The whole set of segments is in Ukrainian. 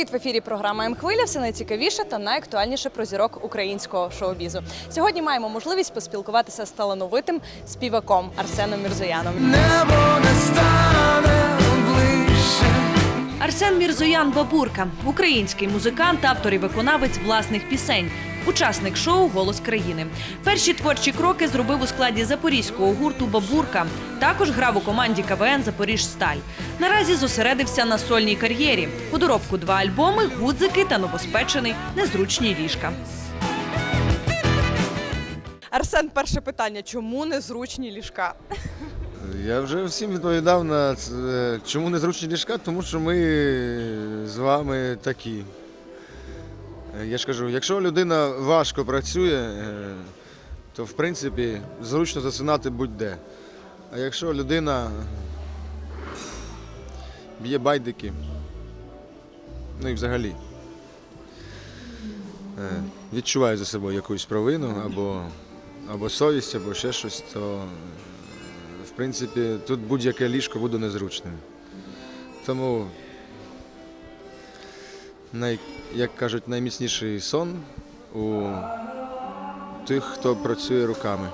Привіт в ефірі. Програма М-хвиля. Все найцікавіше та найактуальніше про зірок українського шоу-бізу. Сьогодні маємо можливість поспілкуватися з талановитим співаком Арсеном Мірзояном. Небо не стане ближче. Арсен Мірзоян Бабурка, український музикант, автор і виконавець власних пісень. Учасник шоу Голос країни. Перші творчі кроки зробив у складі запорізького гурту Бабурка. Також грав у команді КВН Запоріжсталь. Наразі зосередився на сольній кар'єрі. У доробку два альбоми, гудзики та новоспечений незручні ліжка. Арсен, перше питання: чому незручні ліжка? Я вже всім відповідав на це. чому незручні ліжка, тому що ми з вами такі. Е, Я ж кажу, якщо людина важко працює, е, то в принципі зручно засинати будь-де. А якщо людина б'є байдики, ну і взагалі е, відчуває за собою якусь провину або, або совість, або ще щось, то в принципі, тут будь-яке ліжко буде незручним. Тому, най, як кажуть, найміцніший сон у тих, хто працює руками.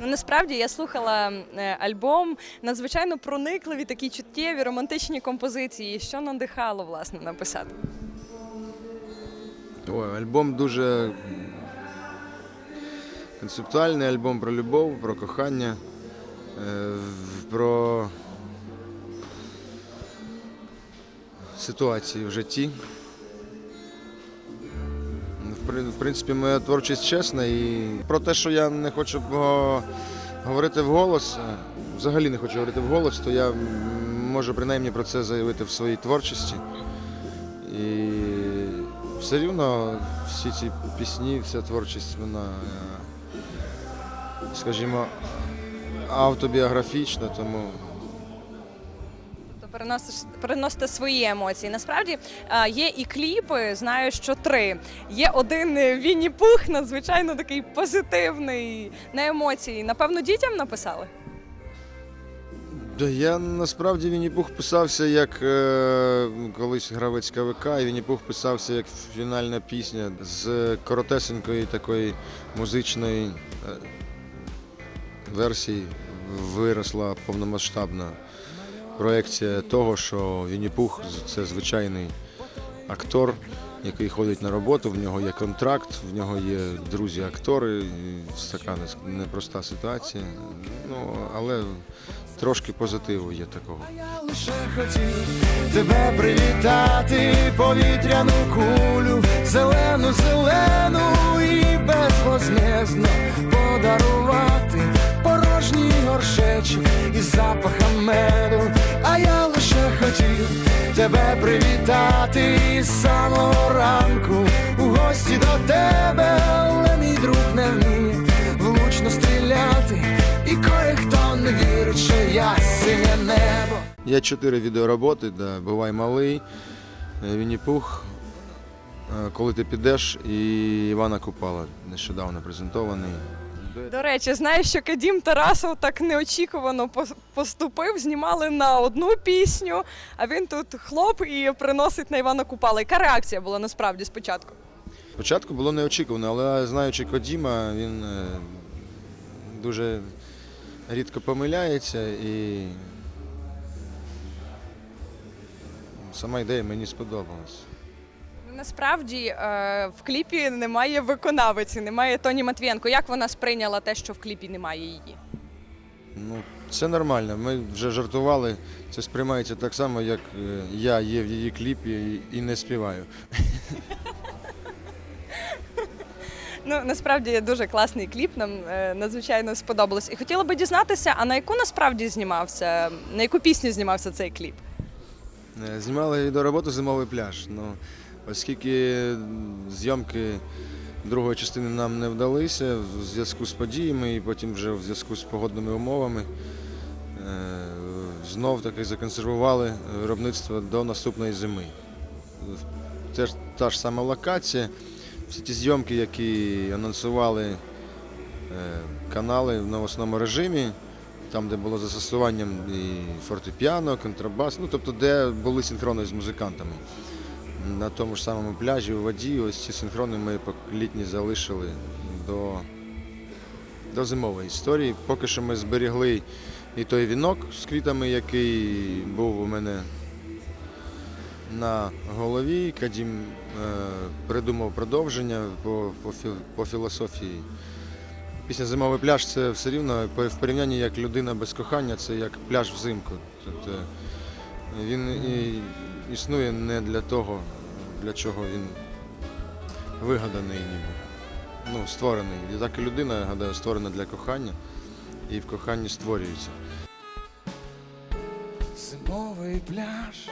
Ну насправді я слухала е, альбом надзвичайно проникливі, такі чуттєві, романтичні композиції. Що надихало власне написати? Ой, альбом дуже концептуальний альбом про любов, про кохання, е, про ситуації в житті. В принципі, моя творчість чесна і про те, що я не хочу говорити вголос, е, взагалі не хочу говорити вголос, то я можу принаймні про це заявити в своїй творчості. І все рівно всі ці пісні, вся творчість, вона, е, скажімо, автобіографічна, тому Переносиш переносите свої емоції. Насправді е, є і кліпи, знаю, що три. Є один е, Вінні Пух, надзвичайно такий позитивний на емоції. Напевно, дітям написали. Я насправді Вінні-Пух писався як е, колись гравець КВК, і Вінні-Пух писався як фінальна пісня з коротесенької такої музичної е, версії виросла повномасштабна проекція того, що Вінні-Пух це звичайний актор, який ходить на роботу, в нього є контракт, в нього є друзі-актори. Така непроста ситуація. Ну, але трошки позитиву є такого. Я лише хотів тебе привітати, повітряну кулю, зелену, зелену і безвозмездно подарувати порожній горшечок із запахом меду. Тебе привітати із самого ранку у гості до тебе, але мій друг не вміє влучно стріляти, і кое-хто не вірить, що я синє небо. Є чотири відеороботи, да, бувай малий, е, Вінні-Пух, е, коли ти підеш, і Івана Купала нещодавно презентований. До речі, знаю, що Кадім Тарасов так неочікувано пос- поступив. Знімали на одну пісню, а він тут хлоп і приносить на Івана Купала. Яка реакція була насправді спочатку? Спочатку було неочікувано, але знаючи Кодіма, він е, дуже рідко помиляється і сама ідея мені сподобалась. Насправді е, в кліпі немає виконавиці, немає Тоні Матвієнко. Як вона сприйняла те, що в кліпі немає її? Ну, це нормально. Ми вже жартували. Це сприймається так само, як е, я є в її кліпі і- не співаю. Ну насправді дуже класний кліп. Нам е, надзвичайно сподобалось. І хотіла би дізнатися, а на яку насправді знімався, на яку пісню знімався цей кліп? Знімали відеороботу Зимовий пляж. Ну, оскільки зйомки другої частини нам не вдалися в зв'язку з подіями і потім вже в зв'язку з погодними умовами, е, знов таки законсервували виробництво до наступної зими. Теж та ж сама локація. Всі ті зйомки, які анонсували е, канали в новосному режимі, там, де було застосуванням і фортепіано, контрабас, ну тобто, де були синхрони з музикантами. На тому ж самому пляжі у воді, ось ці синхрони ми літні залишили до, до зимової історії. Поки що ми зберігли і той вінок з квітами, який був у мене на голові. Кадім е, придумав продовження по, по, по філософії. Пісня Зимовий пляж це все рівно в порівнянні як людина без кохання, це як пляж взимку. Тобто він і існує не для того, для чого він вигаданий, ніби. Ну, створений. І так і людина, я гадаю, створена для кохання і в коханні створюється. Зимовий пляж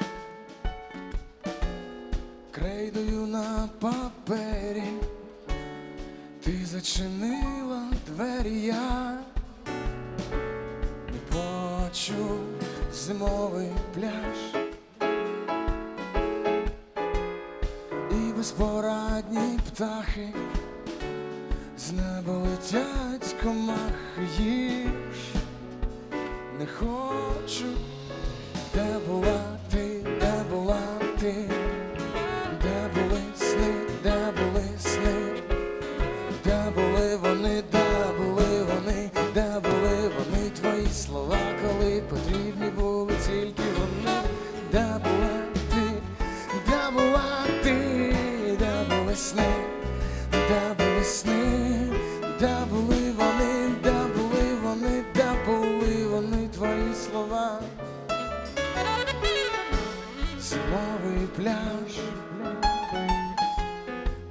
крейдою на папері, ти зачинила двері, я не почув зимовий пляж. Безпорадні птахи з неба летять комахи їж не хочу. Де була де були вони, де були вони, де були вони, твої слова. Зимовий пляж,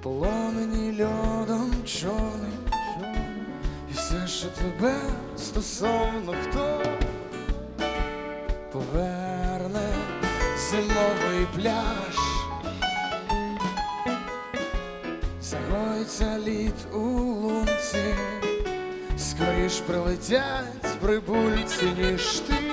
полонені льодом човни, і все, що тебе стосовно хто поверне зимовий пляж, загоїться лід у лунці, скоріш прилетять прибульці, ніж ти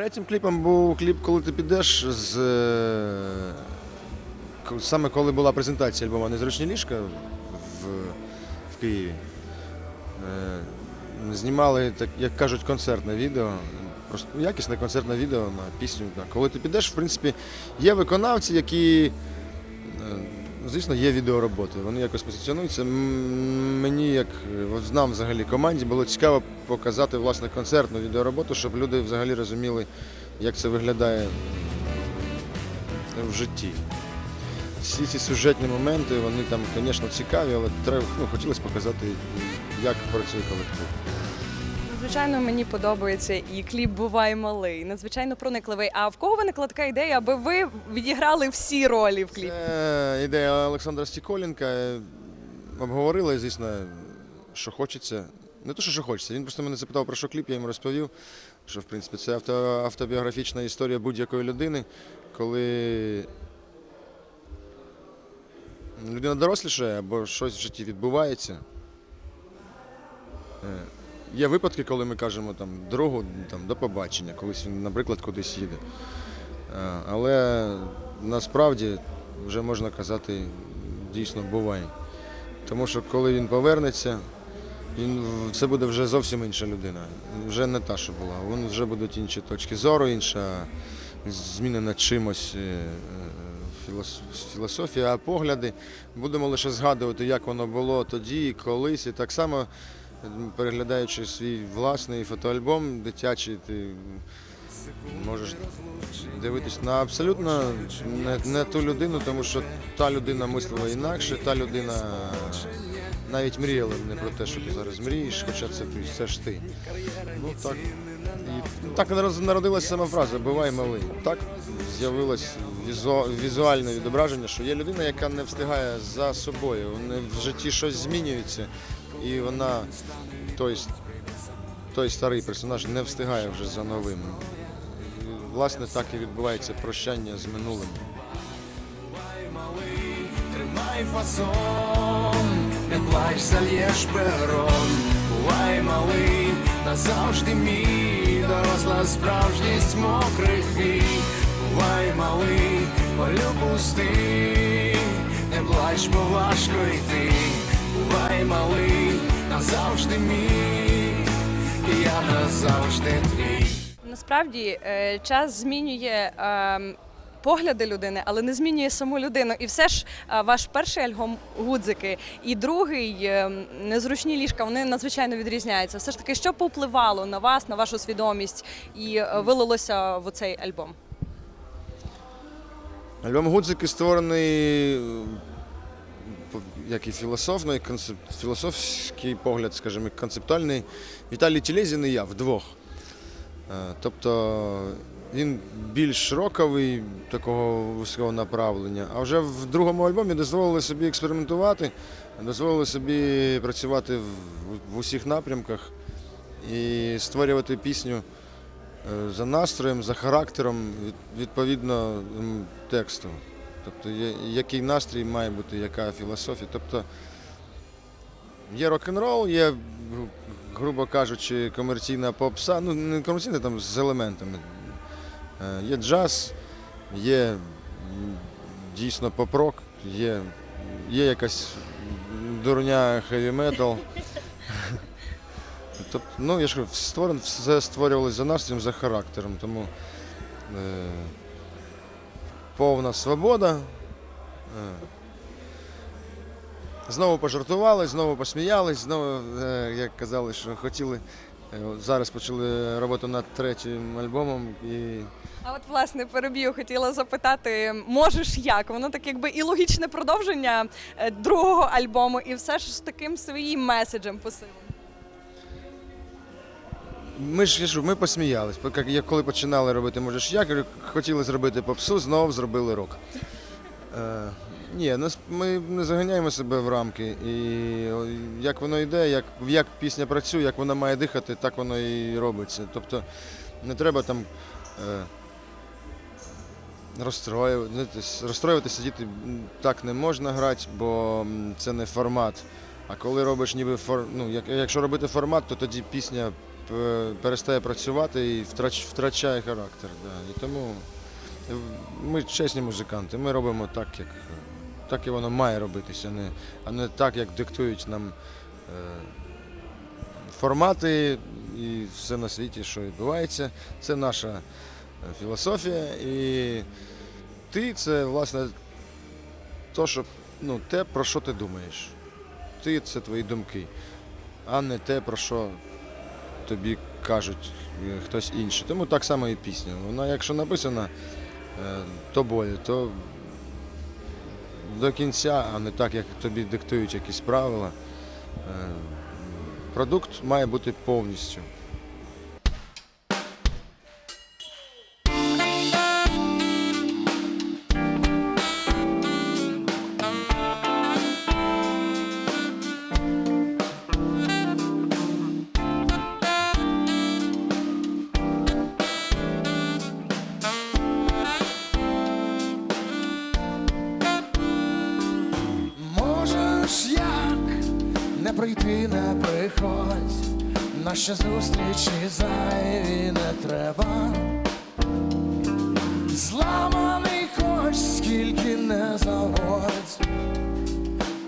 Третім кліпом був кліп Коли ти підеш з е, саме коли була презентація альбома Незручні ліжка в, в Києві. Е, Знімали, так, як кажуть, концертне відео. Просто якісне концертне відео на пісню. Коли ти підеш, в принципі, є виконавці, які, звісно, є відеороботи. Вони якось позиціонуються. Мені, як е, нам взагалі команді, було цікаво показати власне концертну відеороботу, щоб люди взагалі розуміли, як це виглядає в житті. Всі ці сюжетні моменти, вони там, звісно, цікаві, але треба, ну, хотілося показати, як працює колектив. Надзвичайно мені подобається і кліп Бувай малий, надзвичайно проникливий. А в кого виникла така ідея, аби ви відіграли всі ролі в кліпі? Це ідея Олександра Стіколенка. Обговорили, звісно, що хочеться. Не те, що, що хочеться. Він просто мене запитав про що кліп, я йому розповів, що в принципі це авто, автобіографічна історія будь-якої людини, коли людина дорослішає або щось в житті відбувається. Є випадки, коли ми кажемо там, другу там, до побачення, колись він, наприклад, кудись їде. Е, Але насправді вже можна казати, дійсно буває. Тому що коли він повернеться, він, це буде вже зовсім інша людина. Вже не та, що була. Вон вже будуть інші точки зору, інша змінена чимось е, е, філос- філософія, погляди. Будемо лише згадувати, як воно було тоді, колись. І так само, переглядаючи свій власний фотоальбом дитячий, ти можеш дивитись на абсолютно не, не ту людину, тому що та людина мислила інакше, та людина навіть мріяла не про те, що ти зараз мрієш, хоча це ти, ж ти. Ну так. І так народилася сама фраза Бувай малий. Так з'явилось візу- візуальне відображення, що є людина, яка не встигає за собою. Вони в житті щось змінюється, і вона той, той старий персонаж не встигає вже за новим. Власне, так і відбувається прощання з минулим. Тримай фасон, не плач, зальєш перон. Бувай малий, назавжди мій, доросла справжність мокрих вій. Бувай малий, полю пустий, не плач, бо важко йти. Бувай малий, назавжди мій, і я назавжди твій. Насправді е, час змінює. ем, Погляди людини, але не змінює саму людину. І все ж е, ваш перший альбом гудзики і другий е, незручні ліжка вони надзвичайно відрізняються. Все ж таки, що повпливало на вас, на вашу свідомість і е, вилилося в цей альбом? Альбом Гудзики створений як і філософний, концеп... філософський погляд, скажімо, концептуальний. Віталій Тілезін і я вдвох. Е, Тобто він більш роковий, такого вузького направлення. А вже в другому альбомі дозволили собі експериментувати, дозволили собі працювати в, в усіх напрямках і створювати пісню е, за настроєм, за характером, від- відповідно тексту. Тобто, який настрій має бути, яка філософія. Тобто є рок-н-рол, є, грубо кажучи, комерційна попса, ну не комерційна там з елементами. Е, Є джаз, є дійсно поп-рок, є, є якась дурня хеві метал. Тобто, ну, я ж кажу, все створювалося за настроєм, за характером, тому е, повна свобода. Е, знову пожартували, знову посміялись, знову, е, як казали, що хотіли. Е, Зараз почали роботу над третім альбомом і А от власне переб'ю, хотіла запитати, можеш як? Воно так якби і логічне продовження другого альбому, і все ж з таким своїм меседжем посилом. Ми ж ж, ми посміялись. Як- коли починали робити Можеш як, хотіли зробити попсу, знову зробили рок. Е, ні, ми не заганяємо себе в рамки. І як воно йде, як, як пісня працює, як вона має дихати, так воно і робиться. Тобто не треба там е, розстроюватися, розстроюватися, сидіти так не можна грати, бо це не формат. А коли робиш ніби фор... ну, як, якщо робити формат, то тоді пісня перестає працювати і втрачає характер. І тому е, ми чесні музиканти, ми робимо так, як, так і воно має робитися, не, а не так, як диктують нам е, формати і все на світі, що відбувається. Це наша е, філософія. І ти це, власне, то, що, ну, те, про що ти думаєш. Ти це твої думки, а не те, про що тобі кажуть е, хтось інший. Тому так само і пісня. Вона, якщо написана е, тобою, то до кінця, а не так, як тобі диктують якісь правила. Е, Продукт має бути повністю. Приходь, наші зустрічі зайві не треба. Зламаний хоч скільки не заводь,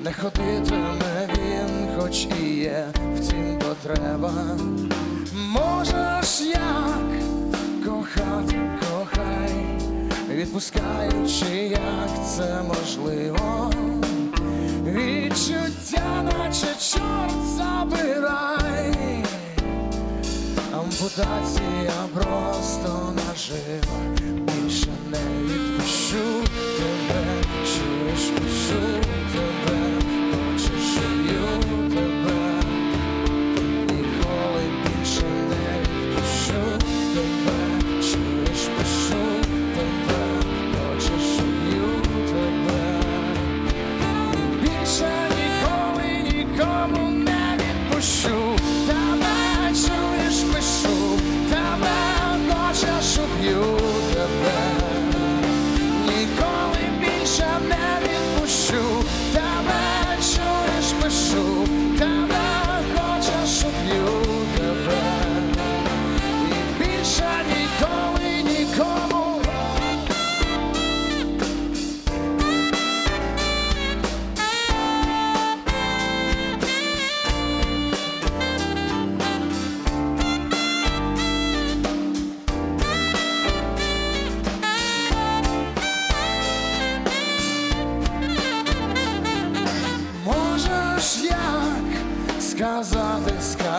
не ходитиме він, хоч і є втім потреба. Можеш як кохати, кохай, відпускаючи, як це можливо. Відчуття, наче чорт забирай. Ампутація просто нажива. Більше не відпущу тебе, чуєш,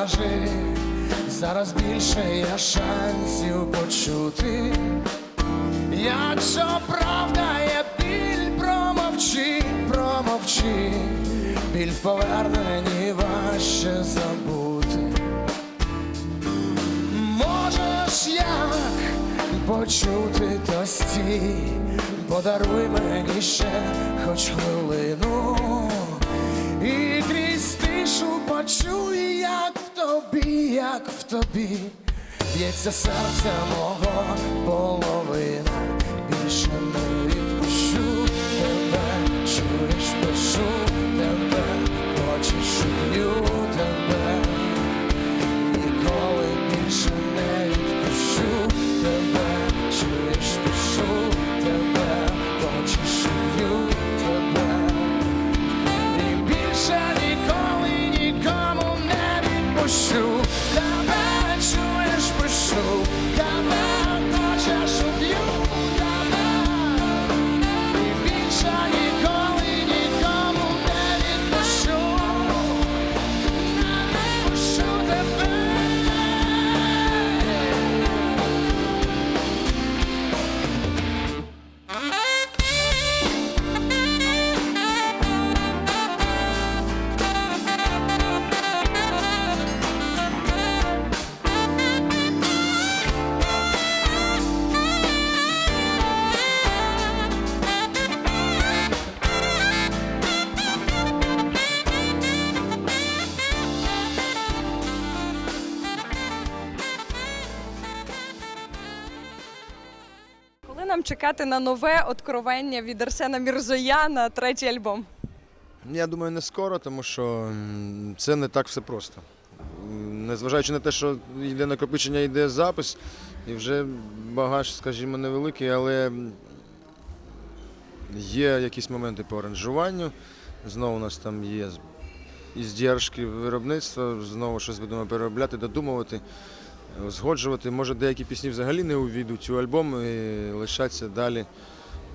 скажи, зараз більше є шансів почути. Якщо правда є біль, промовчи, промовчи, біль в поверненні важче забути. Можеш як почути то стій, подаруй мені ще хоч хвилину, і крізь тишу почуй, як тобі, як в тобі, б'ється серце мого половина, чекати на нове откровення від Арсена Мірзояна, третій альбом? Я думаю, не скоро, тому що це не так все просто. Незважаючи на те, що йде накопичення, йде запис, і вже багаж, скажімо, невеликий, але є якісь моменти по аранжуванню. Знову у нас там є здержки виробництва, знову щось будемо переробляти, додумувати, узгоджувати. Може, деякі пісні взагалі не увійдуть у альбом і лишаться далі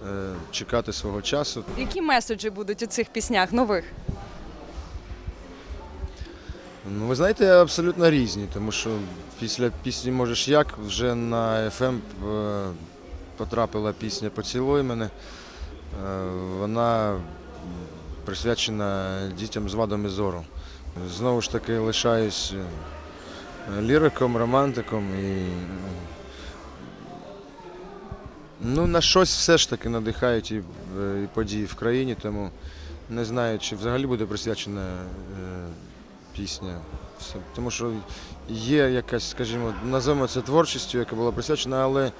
е, чекати свого часу. Які меседжі будуть у цих піснях нових? Ну, ви знаєте, абсолютно різні, тому що після пісні Можеш як вже на FM е, потрапила пісня Поцілуй мене. Е, Вона присвячена дітям з вадами зору. Знову ж таки лишаюсь ліриком, романтиком і ну, на щось все ж таки надихають і, е, і події в країні, тому не знаю, чи взагалі буде присвячена е, пісня. Тому що є якась, скажімо, називаємо це творчістю, яка була присвячена, але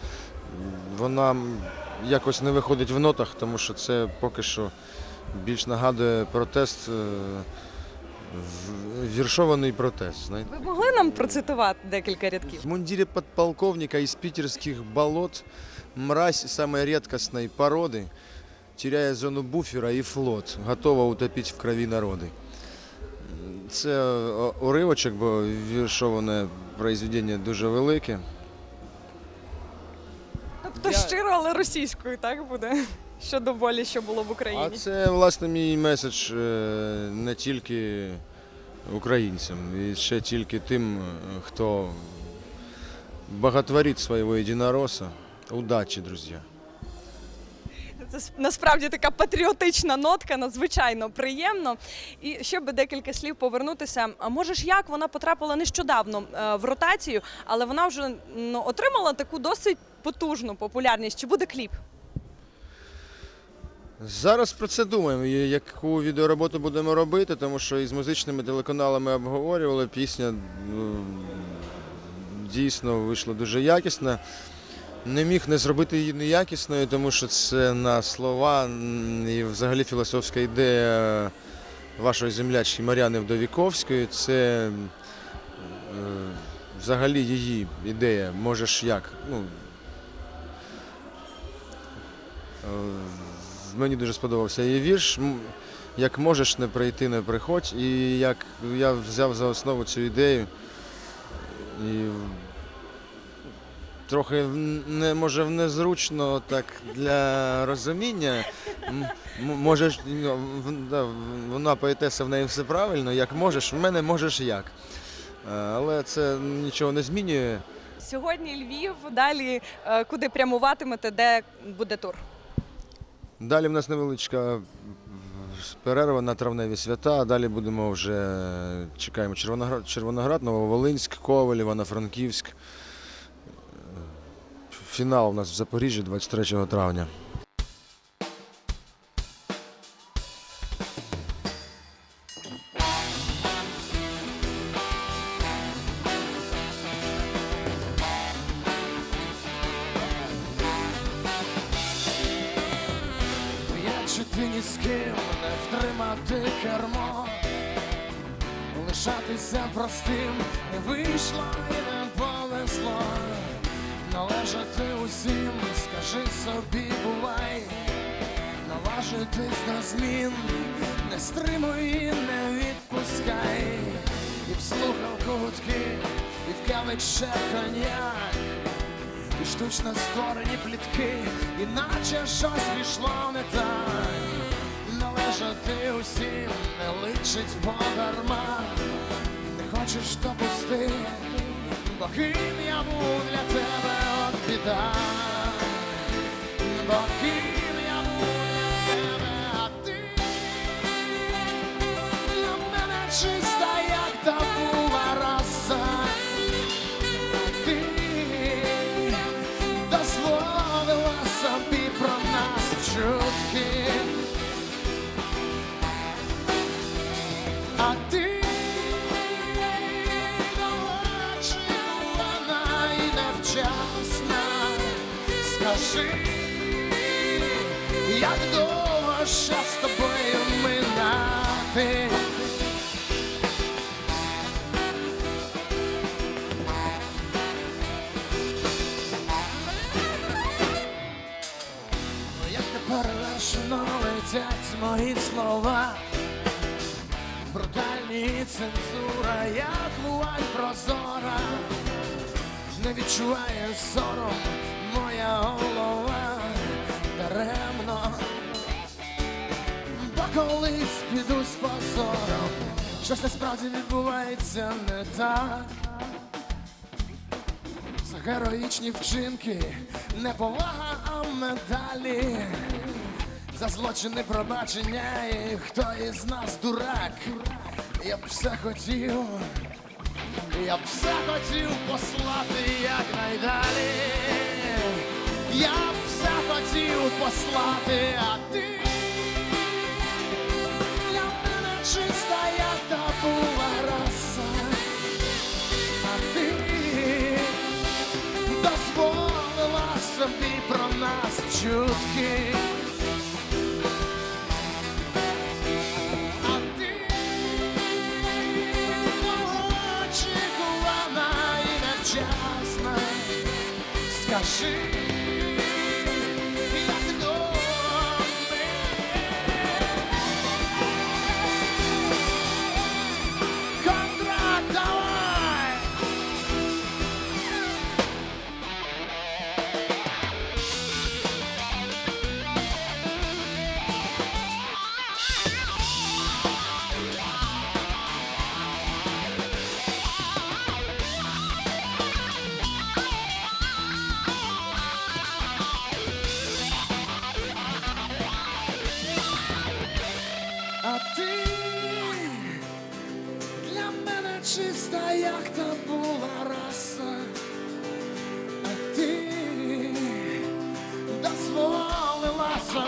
вона якось не виходить в нотах, тому що це поки що більш нагадує протест е, віршований протест. Знаєте. Ви могли нам процитувати декілька рядків? В мундире подполковника из питерских болот мразь самой редкостной породы, теряя зону буфера и флот, готова утопить в крові народи. Це уривочок, бо віршоване произведення дуже велике. Тобто Я- щиро, але російською, так буде? Щодо болі, що було в Україні. А це, власне, мій меседж е, не тільки українцям, і ще тільки тим, е, хто боготворить свого єдинороса. Удачі, друзі! Це насправді така патріотична нотка, надзвичайно приємно. І ще би декілька слів повернутися. А може ж як вона потрапила нещодавно е, в ротацію, але вона вже ну, отримала таку досить потужну популярність. Чи буде кліп? Зараз про це думаємо, яку відеороботу будемо робити, тому що із музичними телеканалами обговорювали, пісня ну, дійсно вийшла дуже якісна. Не міг не зробити її неякісною, тому що це на слова і взагалі філософська ідея вашої землячки Мар'яни Вдовіковської. Це е, взагалі її ідея. Можеш як? Ну, е, Мені дуже сподобався її вірш. Як можеш не прийти, не приходь. І як я взяв за основу цю ідею. І трохи не може незручно так для розуміння. М- м- Можеш, ну, вона поетеса в неї все правильно, як можеш, в мене можеш як. Е, Але це нічого не змінює. Сьогодні Львів, далі е, куди прямуватимете, де буде тур? Далі в нас невеличка перерва на травневі свята. а Далі будемо вже чекаємо Червоноград, Червоноград, Нововолинськ, Коваль, Івано-Франківськ. Фінал у нас в Запоріжжі 23 травня. Лишатися простим не вийшло і не повезло. Належати усім, скажи собі, бувай, наважитись до змін, не стримуй і не відпускай, і вслухав гудки, і в кавик ще коньяк. І штучно створені плітки, іначе щось пішло не так. Належати усім не личить подарма. Не хочеш то пусти, бо ким я був для тебе от біда. Бо ким колись піду з позором, щось насправді відбувається не так. За героїчні вчинки, не повага, а медалі. За злочини пробачення, і хто із нас дурак. Я б все хотів, я б все хотів послати якнайдалі. Я б все хотів послати, а ти табула раса, а ти дозволила собі про нас чутки. Скажи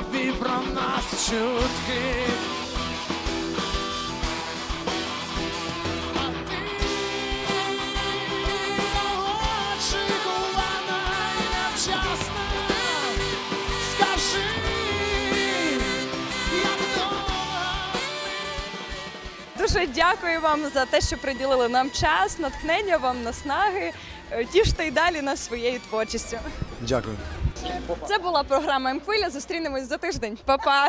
собі про нас чутки. Дуже дякую вам за те, що приділили нам час, натхнення вам, наснаги. Тіште й далі нас своєю творчістю. Дякую. Це була програма М-хвиля. Зустрінемось за тиждень. Па-па!